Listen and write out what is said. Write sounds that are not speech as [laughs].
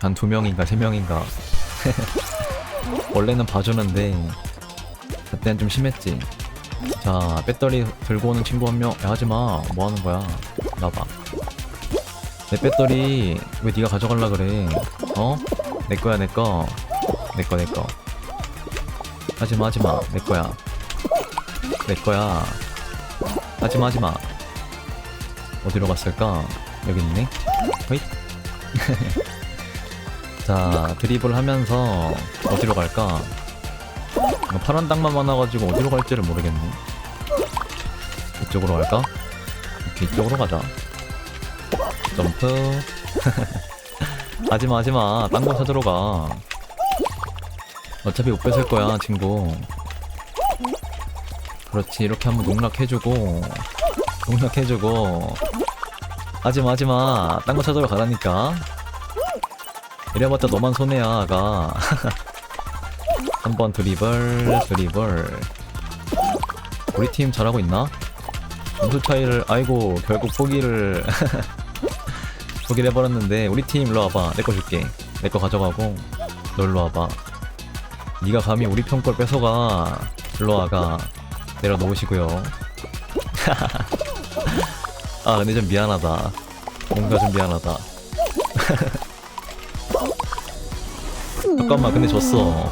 한 두 명인가 세 명인가. 원래는 봐주는데 그때는 좀 심했지. 자 배터리 들고 오는 친구 한명 하지마. 뭐하는 거야? 나봐. 내 배터리 왜 네가 가져갈라 그래? 어? 내 거야 내 거. 내 거 내거. 하지마 하지마. 내 거야. 내 거야. 하지마 하지마. 어디로 갔을까? 여기 있네. 호잇 [laughs] 자 드리블 하면서 어디로 갈까? 이거 파란 땅만 많아가지고 어디로 갈지를 모르겠네. 이쪽으로 갈까? 오케이 이쪽으로 가자. 점프. [laughs] 하지마 하지마. 딴 거 찾으러 가. 어차피 못 뺏을 거야 친구. 그렇지 이렇게 한번 농락해주고 농락해주고. 하지마 하지마. 딴 거 찾으러 가라니까 이래봤자 너만 손해야 아가. [laughs] 한번 드리블 드리블. 우리 팀 잘하고 있나? 점수 차이를 아이고 결국 포기를. [laughs] 포기를 해버렸는데 우리 팀 일로 와봐. 내 거 줄게. 내 거 가져가고 너 일로 와봐. 네가 감히 우리 편 걸 뺏어가. 일로 와가. 내려놓으시고요. [laughs] 아 근데 좀 미안하다. 뭔가 좀 미안하다 잠깐만 근데 졌어